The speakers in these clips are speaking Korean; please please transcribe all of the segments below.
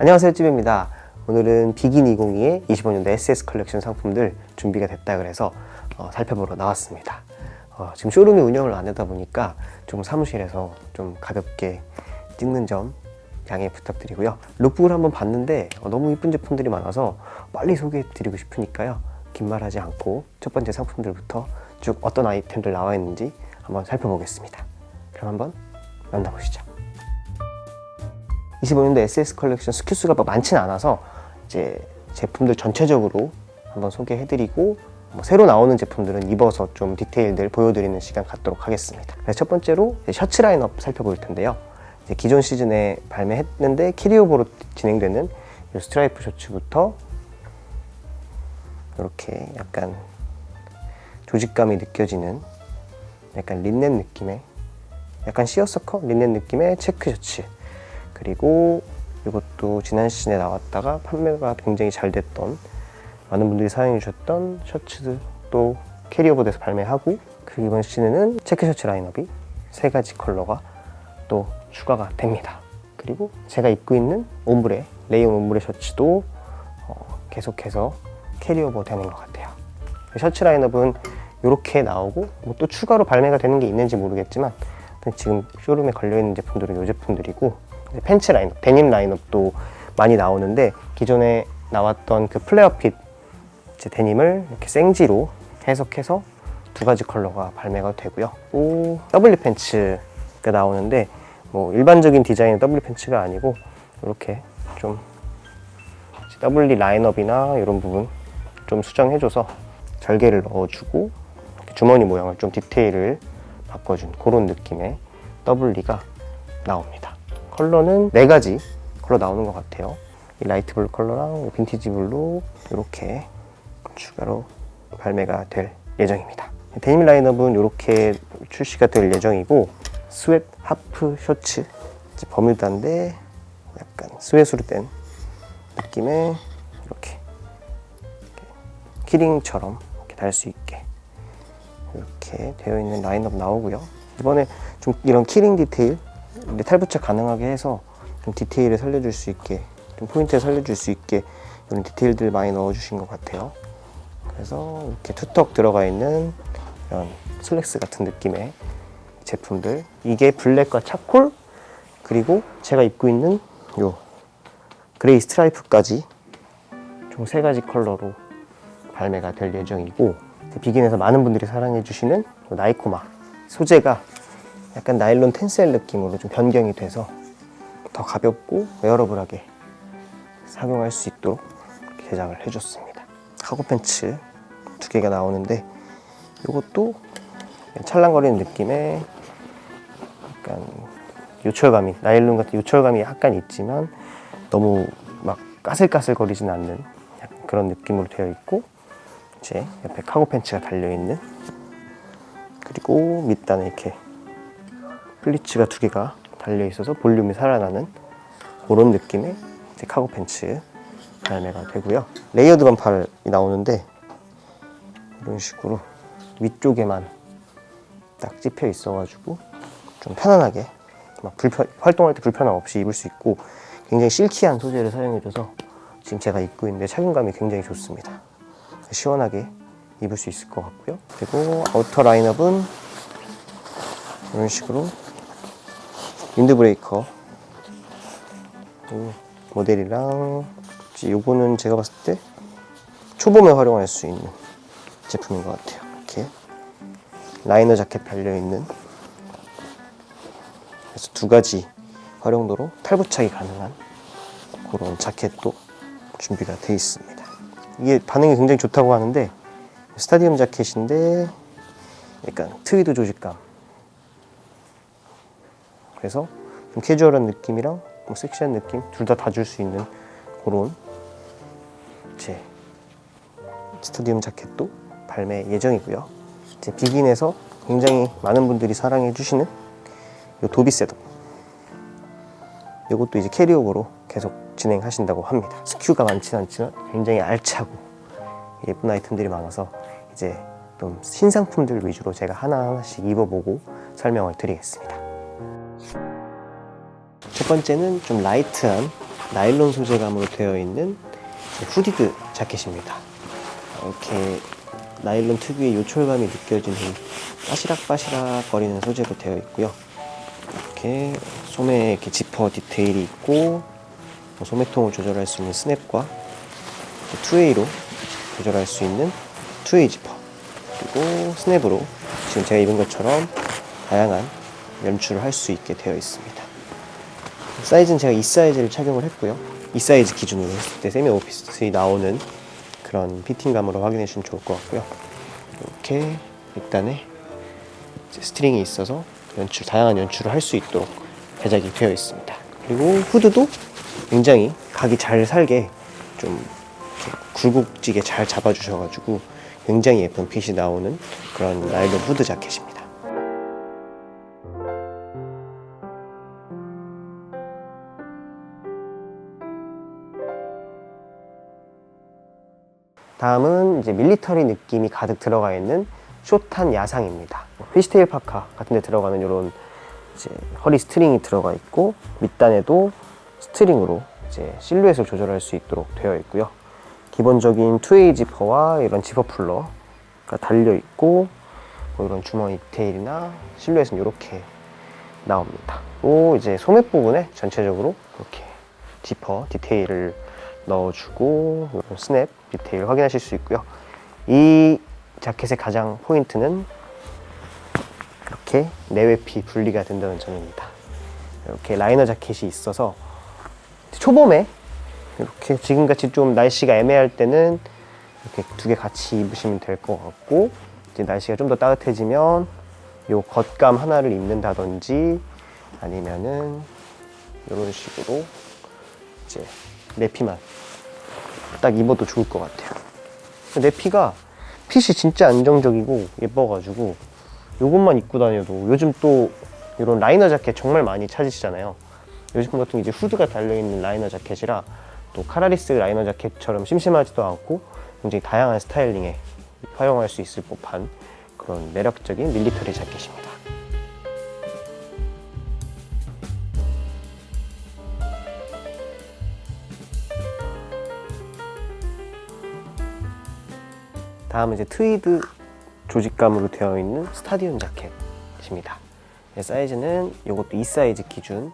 안녕하세요 찌입니다. 오늘은 비긴 2022의 25년도 SS 컬렉션 상품들 준비가 됐다 그래서 어, 살펴보러 나왔습니다. 어, 지금 쇼룸이 운영을 안 하다 보니까 좀 사무실에서 좀 가볍게 찍는 점 양해 부탁드리고요. 룩북을 한번 봤는데 어, 너무 이쁜 제품들이 많아서 빨리 소개해 드리고 싶으니까요. 긴 말하지 않고 첫 번째 상품들부터 쭉 어떤 아이템들 나와 있는지 한번 살펴보겠습니다. 그럼 한번 만나보시죠 25년도 SS 컬렉션 스큐 수가 막 많지는 않아서 이제 제품들 전체적으로 한번 소개해드리고 뭐 새로 나오는 제품들은 입어서 좀 디테일들 보여드리는 시간 갖도록 하겠습니다. 그래서 첫 번째로 셔츠 라인업 살펴볼 텐데요. 기존 시즌에 발매했는데 캐리오버로 진행되는 이 스트라이프 셔츠부터 이렇게 약간 조직감이 느껴지는 약간 린넨 느낌의 약간 시어서커 린넨 느낌의 체크 셔츠 그리고 이것도 지난 시즌에 나왔다가 판매가 굉장히 잘 됐던 많은 분들이 사용해 주셨던 셔츠도 캐리어버드에서 발매하고 그리고 이번 시즌에는 체크 셔츠 라인업이 세 가지 컬러가 또 추가가 됩니다. 그리고 제가 입고 있는 옴브레 레이온 옴브레 셔츠도 어, 계속해서 캐리어버 되는 것 같아요. 셔츠 라인업은 이렇게 나오고 뭐 또 추가로 발매가 되는 게 있는지 모르겠지만 지금 쇼룸에 걸려 있는 제품들은 이 제품들이고 팬츠 라인업, 데님 라인업도 많이 나오는데 기존에 나왔던 그 플레어핏 이제 데님을 이렇게 생지로 해석해서 두 가지 컬러가 발매가 되고요. 또 더블리 팬츠가 나오는데 뭐 일반적인 디자인의 더블리 팬츠가 아니고 이렇게 좀 더블리 라인업이나 이런 부분 좀 수정해줘서 절개를 넣어주고 주머니 모양을 좀 디테일을 바꿔준 그런 느낌의 더블리가 나옵니다. 컬러는 네 가지 컬러 나오는 것 같아요. 이 라이트 블루 컬러랑 빈티지 블루 이렇게 추가로 발매가 될 예정입니다. 데님 라인업은 이렇게 출시가 될 예정이고 스웨트 하프 셔츠 버뮤다인데 약간 스웨트로 된 느낌의 이렇게 키링처럼 이렇게 달 수 있게 이렇게 되어 있는 라인업 나오고요. 이번에 좀 이런 키링 디테일 근데 탈부착 가능하게 해서 좀 디테일을 살려줄 수 있게 좀 포인트를 살려줄 수 있게 이런 디테일들 많이 넣어주신 것 같아요. 그래서 이렇게 투턱 들어가 있는 이런 슬랙스 같은 느낌의 제품들 이게 블랙과 차콜 그리고 제가 입고 있는 요 그레이 스트라이프까지 총 세 가지 컬러로 발매가 될 예정이고 비긴에서 많은 분들이 사랑해 주시는 요 나이코마 소재가 약간 나일론 텐셀 느낌으로 좀 변경이 돼서 더 가볍고 웨어러블하게 착용할 수 있도록 제작을 해줬습니다. 카고 팬츠 두 개가 나오는데 이것도 찰랑거리는 느낌의 약간 요철감이 나일론 같은 요철감이 약간 있지만 너무 막 까슬까슬거리진 않는 그런 느낌으로 되어 있고 이제 옆에 카고 팬츠가 달려 있는 그리고 밑단에 이렇게 플리츠가 두 개가 달려 있어서 볼륨이 살아나는 그런 느낌의 카고 팬츠 발매가 되고요. 레이어드 반팔이 나오는데 이런 식으로 위쪽에만 딱 찝혀 있어가지고 좀 편안하게 막 불편 활동할 때 불편함 없이 입을 수 있고 굉장히 실키한 소재를 사용해줘서 지금 제가 입고 있는데 착용감이 굉장히 좋습니다. 시원하게 입을 수 있을 것 같고요. 그리고 아우터 라인업은 이런 식으로 윈드 브레이커 이 모델이랑 이제 요거는 제가 봤을 때 초봄에 활용할 수 있는 제품인 것 같아요. 이렇게 라이너 자켓 달려 있는 그래서 두 가지 활용도로 탈부착이 가능한 그런 자켓도 준비가 돼 있습니다. 이게 반응이 굉장히 좋다고 하는데 스타디움 자켓인데 약간 트위드 조직감 그래서 좀 캐주얼한 느낌이랑 뭐 섹시한 느낌 둘 다 다 줄 수 있는 그런 제 스타디움 자켓도 발매 예정이고요. 이제 비긴에서 굉장히 많은 분들이 사랑해 주시는 이 도비 셋업 이것도 이제 캐리오버로 계속 진행하신다고 합니다. 스큐가 많지는 않지만 굉장히 알차고 예쁜 아이템들이 많아서 이제 좀 신상품들 위주로 제가 하나하나씩 입어보고 설명을 드리겠습니다. 첫 번째는 좀 라이트한 나일론 소재감으로 되어 있는 후디드 자켓입니다. 이렇게 나일론 특유의 요철감이 느껴지는 빠시락빠시락 거리는 소재로 되어 있고요. 이렇게 소매에 이렇게 지퍼 디테일이 있고 뭐 소매통을 조절할 수 있는 스냅과 투웨이로 조절할 수 있는 투웨이 지퍼 그리고 스냅으로 지금 제가 입은 것처럼 다양한 연출을 할 수 있게 되어 있습니다. 사이즈는 제가 이 사이즈를 착용을 했고요. 이 사이즈 기준으로 했을 때 세미 오피스이 나오는 그런 피팅감으로 확인해 주시면 좋을 것 같고요. 이렇게 이제 스트링이 있어서 연출 다양한 연출을 할 수 있도록 제작이 되어 있습니다. 그리고 후드도 굉장히 각이 잘 살게 좀 굴곡지게 잘 잡아주셔가지고 굉장히 예쁜 핏이 나오는 그런 나일론 후드 자켓입니다. 다음은 이제 밀리터리 느낌이 가득 들어가 있는 숏한 야상입니다. 피시테일 파카 같은 데 들어가는 이런 이제 허리 스트링이 들어가 있고 밑단에도 스트링으로 이제 실루엣을 조절할 수 있도록 되어 있고요. 기본적인 투웨이 지퍼와 이런 지퍼 풀러가 달려 있고 뭐 이런 주머니 디테일이나 실루엣은 이렇게 나옵니다. 또 이제 소매 부분에 전체적으로 이렇게 지퍼 디테일을 넣어주고 이런 스냅 디테일 확인하실 수 있고요. 이 자켓의 가장 포인트는 이렇게 내외피 분리가 된다는 점입니다. 이렇게 라이너 자켓이 있어서 초봄에 이렇게 지금같이 좀 날씨가 애매할 때는 이렇게 두 개 같이 입으시면 될 것 같고 이제 날씨가 좀 더 따뜻해지면 요 겉감 하나를 입는다든지 아니면은 이런 식으로 이제 내피만 딱 입어도 좋을 것 같아요. 내 피가 핏이 진짜 안정적이고 예뻐가지고 이것만 입고 다녀도 요즘 또 이런 라이너 자켓 정말 많이 찾으시잖아요. 요즘 같은 게 이제 후드가 달려있는 라이너 자켓이라 또 카라리스 라이너 자켓처럼 심심하지도 않고 굉장히 다양한 스타일링에 활용할 수 있을 법한 그런 매력적인 밀리터리 자켓입니다. 다음은 이제 트위드 조직감으로 되어 있는 스타디움 자켓입니다. 네, 사이즈는 이것도 이 사이즈 기준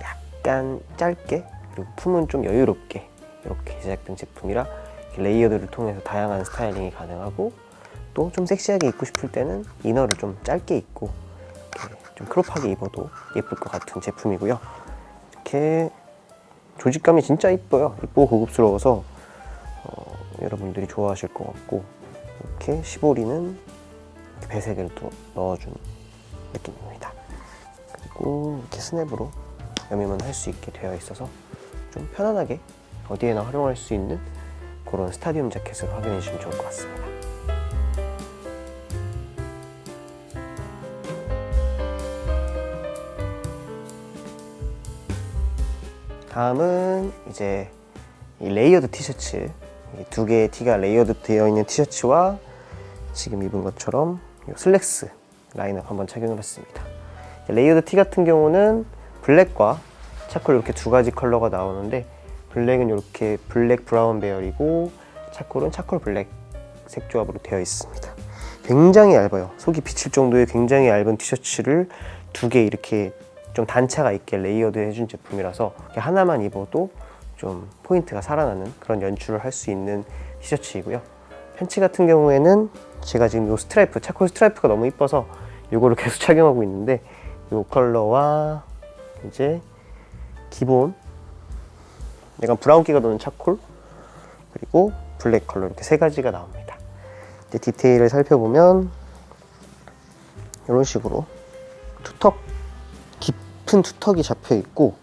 약간 짧게 그리고 품은 좀 여유롭게 이렇게 제작된 제품이라 레이어드를 통해서 다양한 스타일링이 가능하고 또 좀 섹시하게 입고 싶을 때는 이너를 좀 짧게 입고 좀 크롭하게 입어도 예쁠 것 같은 제품이고요. 이렇게 조직감이 진짜 이뻐요. 이쁘고 고급스러워서 어, 여러분들이 좋아하실 것 같고 이렇게 시보리는 이렇게 배색을 또 넣어준 느낌입니다. 그리고 이렇게 스냅으로 여미만 할 수 있게 되어 있어서 좀 편안하게 어디에나 활용할 수 있는 그런 스타디움 자켓을 확인해 주시면 좋을 것 같습니다. 다음은 이제 이 레이어드 티셔츠 이 두 개의 티가 레이어드 되어 있는 티셔츠와 지금 입은 것처럼 이 슬랙스 라인업 한번 착용해 봤습니다. 레이어드 티 같은 경우는 블랙과 차콜 이렇게 두 가지 컬러가 나오는데 블랙은 이렇게 블랙 브라운 배열이고 차콜은 차콜 블랙 색 조합으로 되어 있습니다. 굉장히 얇아요. 속이 비칠 정도의 굉장히 얇은 티셔츠를 두 개 이렇게 좀 단차가 있게 레이어드 해준 제품이라서 하나만 입어도 좀 포인트가 살아나는 그런 연출을 할 수 있는 티셔츠이고요. 팬츠 같은 경우에는 제가 지금 이 스트라이프, 차콜 스트라이프가 너무 이뻐서 이거를 계속 착용하고 있는데 이 컬러와 이제 기본 약간 브라운기가 도는 차콜 그리고 블랙 컬러 이렇게 세 가지가 나옵니다. 이제 디테일을 살펴보면 이런 식으로 투턱 깊은 투턱이 잡혀 있고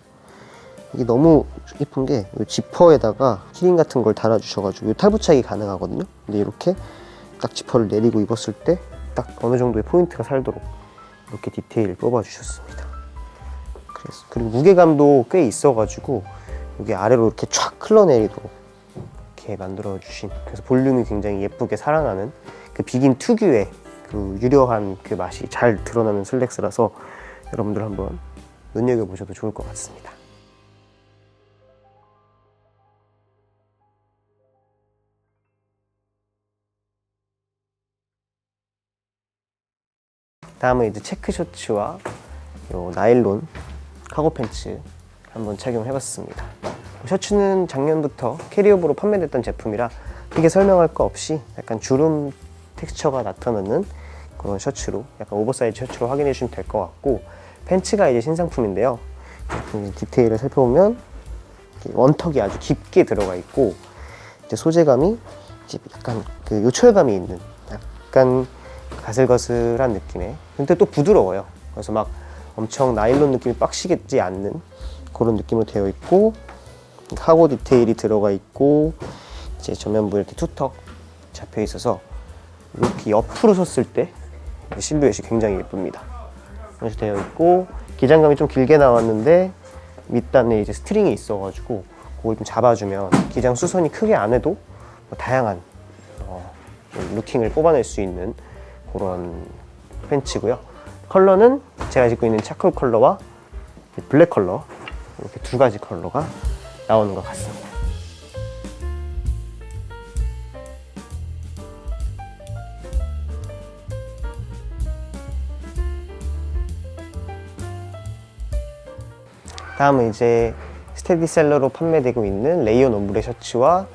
이게 너무 예쁜 게이 지퍼에다가 키링 같은 걸 달아주셔가지고 탈부착이 가능하거든요. 근데 이렇게 딱 지퍼를 내리고 입었을 때 딱 어느 정도의 포인트가 살도록 이렇게 디테일을 뽑아주셨습니다. 그래서 그리고 무게감도 꽤 있어가지고 여기 아래로 이렇게 촥 흘러내리도록 이렇게 만들어 주신 그래서 볼륨이 굉장히 예쁘게 살아나는 그 비긴 특유의 그 유려한 그 맛이 잘 드러나는 슬랙스라서 여러분들 한번 눈여겨 보셔도 좋을 것 같습니다. 다음은 이제 체크 셔츠와 요 나일론 카고 팬츠 한번 착용해봤습니다. 셔츠는 작년부터 캐리업으로 판매됐던 제품이라 크게 설명할 거 없이 약간 주름 텍스처가 나타나는 그런 셔츠로 약간 오버사이즈 셔츠로 확인해 주시면 될 것 같고 팬츠가 이제 신상품인데요. 디테일을 살펴보면 원턱이 아주 깊게 들어가 있고 이제 소재감이 이제 약간 그 요철감이 있는 약간 가슬거슬한 느낌의 근데 또 부드러워요. 그래서 막 엄청 나일론 느낌이 빡시겠지 않는 그런 느낌으로 되어 있고 카고 디테일이 들어가 있고 이제 전면부에 이렇게 투턱 잡혀 있어서 이렇게 옆으로 섰을 때 실루엣이 굉장히 예쁩니다. 이렇게 되어 있고 기장감이 좀 길게 나왔는데 밑단에 이제 스트링이 있어가지고 그걸 좀 잡아주면 기장 수선이 크게 안 해도 뭐 다양한 어, 좀 루킹을 뽑아낼 수 있는 그런 팬츠고요. 컬러는 제가 입고 있는 차콜 컬러와 블랙 컬러 이렇게 두 가지 컬러가 나오는 것 같습니다. 다음은 이제 스테디셀러로 판매되고 있는 레이온 옴브레 셔츠와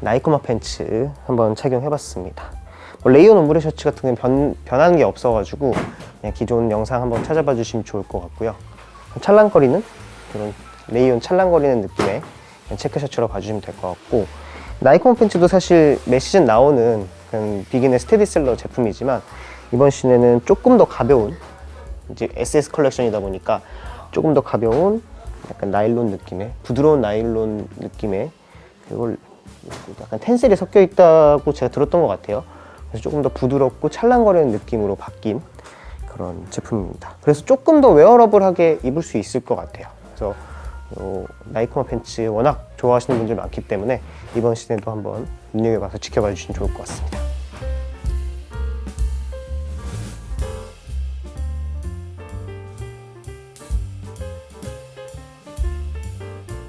나이코마 팬츠 한번 착용해봤습니다. 뭐 레이온 옴브레 셔츠 같은 경우는 변, 변하는 게 없어가지고 그냥 기존 영상 한번 찾아봐 주시면 좋을 것 같고요. 찰랑거리는 그런 레이온 찰랑거리는 느낌의 체크 셔츠로 봐주시면 될 것 같고 나이코마 팬츠도 사실 매 시즌 나오는 비긴의 스테디셀러 제품이지만 이번 시즌에는 조금 더 가벼운 이제 SS 컬렉션이다 보니까 조금 더 가벼운 약간 나일론 느낌의 부드러운 나일론 느낌의 이걸 약간 텐셀이 섞여 있다고 제가 들었던 것 같아요. 그래서 조금 더 부드럽고 찰랑거리는 느낌으로 바뀐 그런 제품입니다. 그래서 조금 더 웨어러블하게 입을 수 있을 것 같아요. 그래서 요 나이코마 팬츠 워낙 좋아하시는 분들 많기 때문에 이번 시즌에도 한번 눈여겨봐서 지켜봐 주시면 좋을 것 같습니다.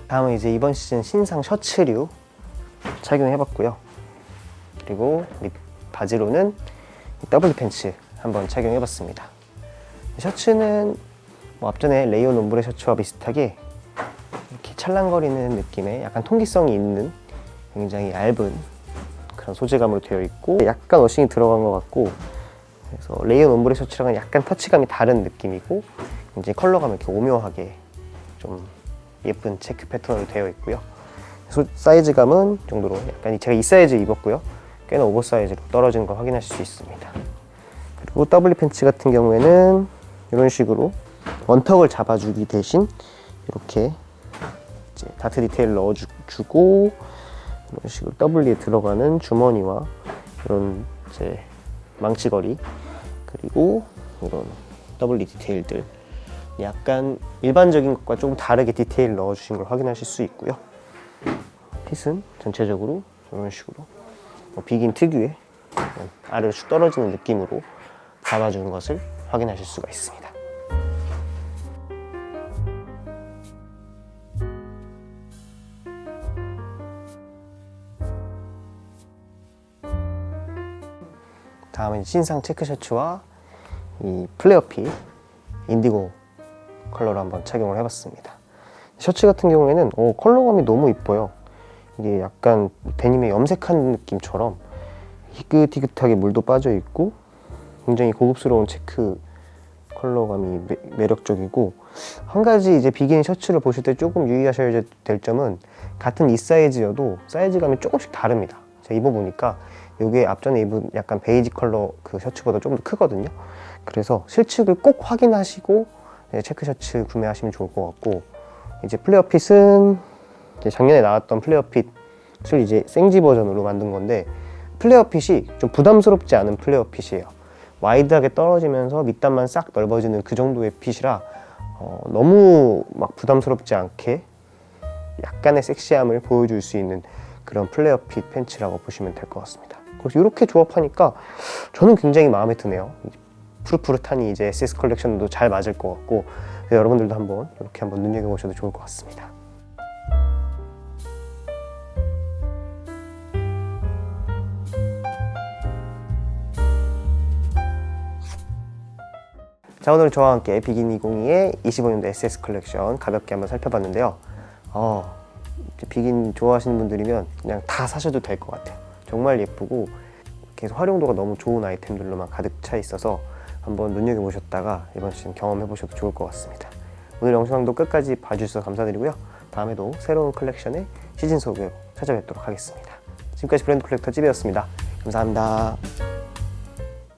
다음은 이제 이번 시즌 신상 셔츠류 착용해봤고요. 그리고 밑 바지로는 더블 팬츠 한번 착용해봤습니다. 셔츠는 뭐 앞전에 레이온 옴브레 셔츠와 비슷하게 이렇게 찰랑거리는 느낌의 약간 통기성이 있는 굉장히 얇은 그런 소재감으로 되어 있고 약간 워싱이 들어간 것 같고 그래서 레이온 옴브레 셔츠랑은 약간 터치감이 다른 느낌이고 이제 컬러감이 이렇게 오묘하게 좀 예쁜 체크 패턴으로 되어 있고요. 소- 사이즈감은 이 정도로 약간 제가 이 사이즈 입었고요. 꽤나 오버사이즈로 떨어지는 걸 확인하실 수 있습니다. 그리고 더블리 팬츠 같은 경우에는 이런 식으로 원턱을 잡아주기 대신 이렇게 다트 디테일 넣어주고 이런 식으로 더블리에 들어가는 주머니와 이런 이제 망치거리 그리고 이런 더블리 디테일들 약간 일반적인 것과 조금 다르게 디테일 넣어주신 걸 확인하실 수 있고요. 핏은 전체적으로 이런 식으로 뭐 비긴 특유의 아래로 쭉 떨어지는 느낌으로 잡아주는 것을 확인하실 수가 있습니다. 다음은 신상 체크 셔츠와 이 플레어핏 인디고 컬러로 한번 착용을 해봤습니다. 셔츠 같은 경우에는 어, 컬러감이 너무 이뻐요. 이게 약간 데님의 염색한 느낌처럼 희끗희끗하게 물도 빠져 있고 굉장히 고급스러운 체크 컬러감이 매, 매력적이고 한 가지 이제 비긴 셔츠를 보실 때 조금 유의하셔야 될 점은 같은 이 사이즈여도 사이즈감이 조금씩 다릅니다. 제가 입어보니까 이게 앞전에 입은 약간 베이지 컬러 그 셔츠보다 조금 더 크거든요. 그래서 실측을 꼭 확인하시고 네, 체크 셔츠 구매하시면 좋을 것 같고 이제 플레어 핏은 작년에 나왔던 플레어 핏을 이제 생지 버전으로 만든 건데 플레어 핏이 좀 부담스럽지 않은 플레어 핏이에요. 와이드하게 떨어지면서 밑단만 싹 넓어지는 그 정도의 핏이라 어, 너무 막 부담스럽지 않게 약간의 섹시함을 보여줄 수 있는 그런 플레어 핏 팬츠라고 보시면 될 것 같습니다. 그래서 이렇게 조합하니까 저는 굉장히 마음에 드네요. 푸릇푸릇하니 이제 SS 컬렉션도 잘 맞을 것 같고 여러분들도 한번 이렇게 한번 눈여겨보셔도 좋을 것 같습니다. 자 오늘 저와 함께 비긴 2022의 25년도 SS 컬렉션 가볍게 한번 살펴봤는데요. 어, 비긴 좋아하시는 분들이면 그냥 다 사셔도 될 것 같아요. 정말 예쁘고 계속 활용도가 너무 좋은 아이템들로만 가득 차 있어서 한번 눈여겨보셨다가 이번 시즌 경험해보셔도 좋을 것 같습니다. 오늘 영상도 끝까지 봐주셔서 감사드리고요. 다음에도 새로운 컬렉션의 시즌 소개로 찾아뵙도록 하겠습니다. 지금까지 브랜드 컬렉터 찌비였습니다. 감사합니다.